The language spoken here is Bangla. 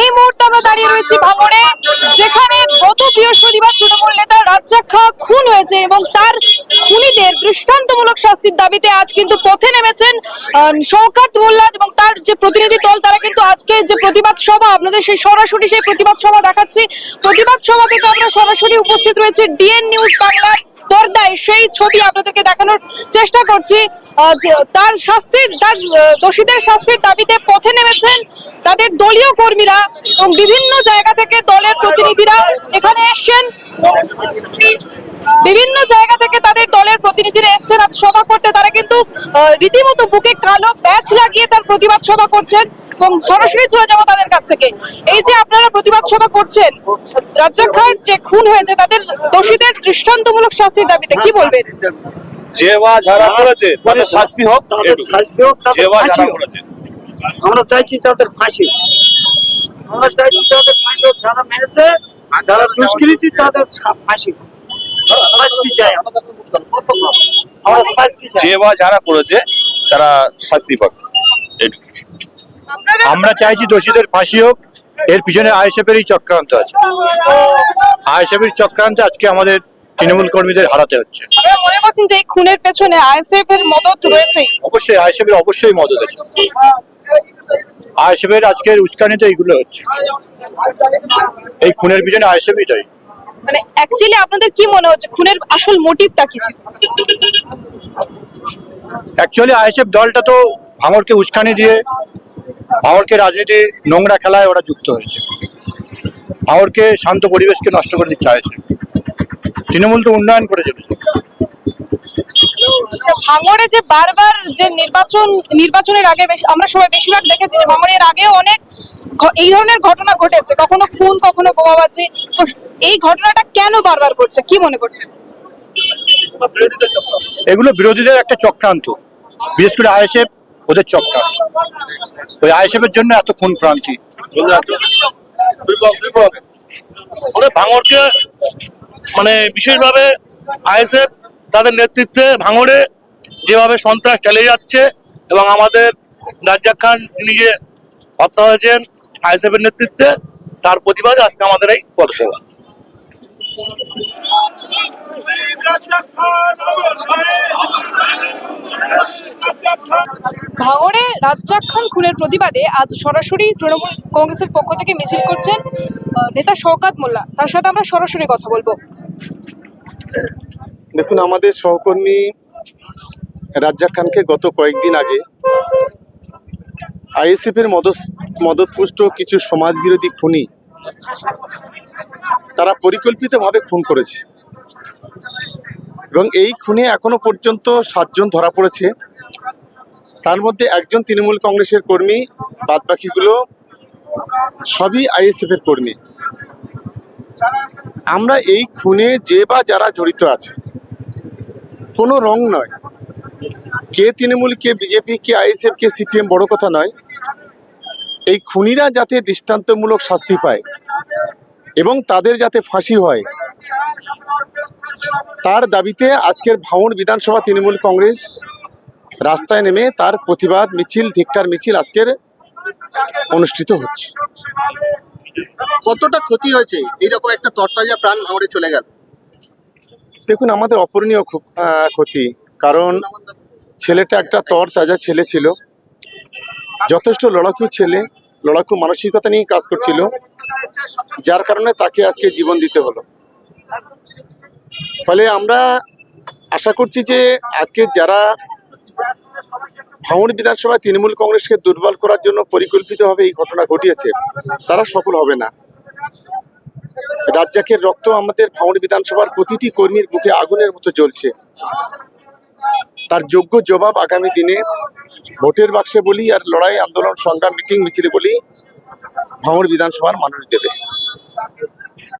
এই মুহূর্তে আমরা দাঁড়িয়ে রয়েছি ভাঙড়ে, যেখানে গত বৃহস্পতিবার তৃণমূল নেতা রাজ্জাক খা খুন হয়েছে এবং তার খুনিদের দৃষ্টান্তমূলক শাস্তির দাবিতে আজ কিন্তু পথে নেমেছেন শওকত মোল্লা এবং তার যে প্রতিনিধি দল, তারা কিন্তু আজকে যে প্রতিবাদ সভা, আপনাদের সেই সরাসরি সেই প্রতিবাদ সভা দেখাচ্ছি। প্রতিবাদ সভা থেকে আমরা সরাসরি উপস্থিত রয়েছে ডিএন নিউজ বাংলার পর্দায় সেই ছবি আপনাদেরকে দেখানোর চেষ্টা করছি। তার শাস্তির, তার দোষীদের শাস্তির দাবিতে পথে নেমেছেন তাদের দলীয় কর্মীরা এবং বিভিন্ন জায়গা থেকে দলের প্রতিনিধিরা এখানে এসছেন। বিভিন্ন জায়গা থেকে তাদের দলের প্রতিনিধিরা এসছেন আজ সভা করতে। তারা কিন্তু রীতিমতো বুকে কালো ব্যাচ লাগিয়ে তার প্রতিবাদ সভা করছেন এবং সরাসরি চলে যাব তাদের কাছ থেকে। এই যে আপনারা প্রতিবাদ সভা করছেন রাজ্জাক খান যে খুন হয়েছে তাদের দোষীদের দৃষ্টান্তমূলক শাস্তির দাবিতে কি বলবেন? যে বা যারা করেছে তাদের শাস্তি হোক তাদের শাস্তি হোক তাদের ফাঁসি করেছে। আমরা চাইছি তাদের ফাঁসি আমরা চাইছি তাদের ফাঁসি হোক যারা মেরেছে যারা দুষ্কৃতি তাদের ফাঁসি হোক। শাস্তি চাই। আমরা আমরা শাস্তি চাই। যে বা যারা করেছে তারা শাস্তি পাক। আমরা চাইছি দোষীদের ফাঁসি হোক। এর পিছনে আইএসএফেরই চক্রান্ত আছে। আইএসএফের চক্রান্তে আজকে আমাদের তৃণমূল কর্মীদের হারাতে হচ্ছে। মনে করছেন যে এই খুনের পেছনে আইএসএফ এর মদত রয়েছেই অবশ্যই আইএসএফের অবশ্যই মদত আছে। আইএসএফের আজকের উস্কানিতে এইগুলো হচ্ছে। এই খুনের পিছনে আইএসএফই দায়ী। মানে অ্যাকচুয়ালি আপনাদের কি মনে হচ্ছে? খুনের আসল মোটিভটা কি ছিল? অ্যাকচুয়ালি আইএসএফ দলটা তো ভাঙড়কে উস্কানি দিয়ে ভাঙড়কে রাজনীতি নোংরা খেলায় ওরা যুক্ত হয়েছে। ভাঙড়কে শান্ত পরিবেশকে নষ্ট করে দিচ্ছে আইএসএফ তৃণমূল তো উন্নয়ন করে চলেছে। আচ্ছা ভাঙড়ে যে বারবার যে নির্বাচন নির্বাচনের আগে আমরা সবাই বেশিরভাগ দেখেছি যে ভাঙড়ের আগেও অনেক এই ধরনের ঘটনা ঘটেছে। কখনো খুন কখনো বোমাবাজি। তো এই ঘটনাটা কেন বারবার ঘটছে? কি মনে করছেন? এগুলো বিরোধীদের একটা চক্রান্ত। বিশেষ করে আইএসএফ ওদের চক্রান্ত। ওই আইএসএফ এর জন্য এত খুন ক্রান্তি ওদের ভাঙড়কে মানে বিশেষভাবে আইএসএফ তাদের নেতৃত্বে ভাঙড়ে যেভাবে সন্ত্রাস চালিয়ে যাচ্ছে এবং আমাদের রাজ্জাক খান তিনি যে হত্যা হয়েছেন আইএসএফ এর নেতৃত্বে তার প্রতিবাদে আজকে আমাদের এই পদসভা ভাঙড়ে রাজ্জাক খান খুনের প্রতিবাদে আজ সরাসরি তৃণমূল কংগ্রেসের পক্ষ থেকে মিছিল করছেন নেতা শওকাত মোল্লা। তার সাথে আমরা সরাসরি কথা বলব। দেখুন আমাদের সহকর্মী রাজ্জাক খানকে গত কয়েকদিন আগে আইএসএফ এর মদত মদতপুষ্ট কিছু সমাজবিরোধী খুনি তারা পরিকল্পিতভাবে খুন করেছে। এবং এই খুনে এখনও পর্যন্ত সাতজন ধরা পড়েছে। তার মধ্যে একজন তৃণমূল কংগ্রেসের কর্মী, বাদবাকিগুলো সবই আইএসএফ এর কর্মী। আমরা এই খুনে যে বা যারা জড়িত আছে, কোনো রং নয়। কে তৃণমূল কে বিজেপি কে আইএসএফ কে, সিপিএম বড় কথা নয়। এই খুনিরা যাতে দৃষ্টান্তমূলক শাস্তি পায় এবং তাদের যাতে ফাঁসি হয় তার দাবিতে আজকের ভাঙড় বিধানসভা তৃণমূল কংগ্রেস রাস্তায় নেমে তার প্রতিবাদ মিছিল ধিক্কার মিছিল আজকের অনুষ্ঠিত হচ্ছে। কতটা ক্ষতি হয়েছে? এইরকম একটা তরতাজা প্রাণ ভাঙড়ে চলে গেল। দেখুন আমাদের অপূরণীয় ক্ষু- ক্ষতি। কারণ ছেলেটা একটা তর তাজা ছেলে ছিল। যথেষ্ট লড়াকু ছেলে। লড়াকু মানসিকতা নিয়ে কাজ করছিল। যার কারণে তাকে আজকে জীবন দিতে হলো। ফলে আমরা আশা করছি যে আজকে যারা ভাঙড় বিধানসভায় তৃণমূল কংগ্রেসকে দুর্বল করার জন্য পরিকল্পিতভাবে এই ঘটনা ঘটিয়েছে, তারা সফল হবে না। রাজ্জাকের রক্ত আমাদের ভাঙড় বিধানসভার প্রতিটি কর্মীর মুখে আগুনের মতো জ্বলছে। তার যোগ্য জবাব আগামী দিনে ভোটের বাক্সে বলি আর লড়াই আন্দোলন সংগ্রাম মিটিং মিছিলে বলি ভাঙড় বিধানসভার মানুষ দেবে।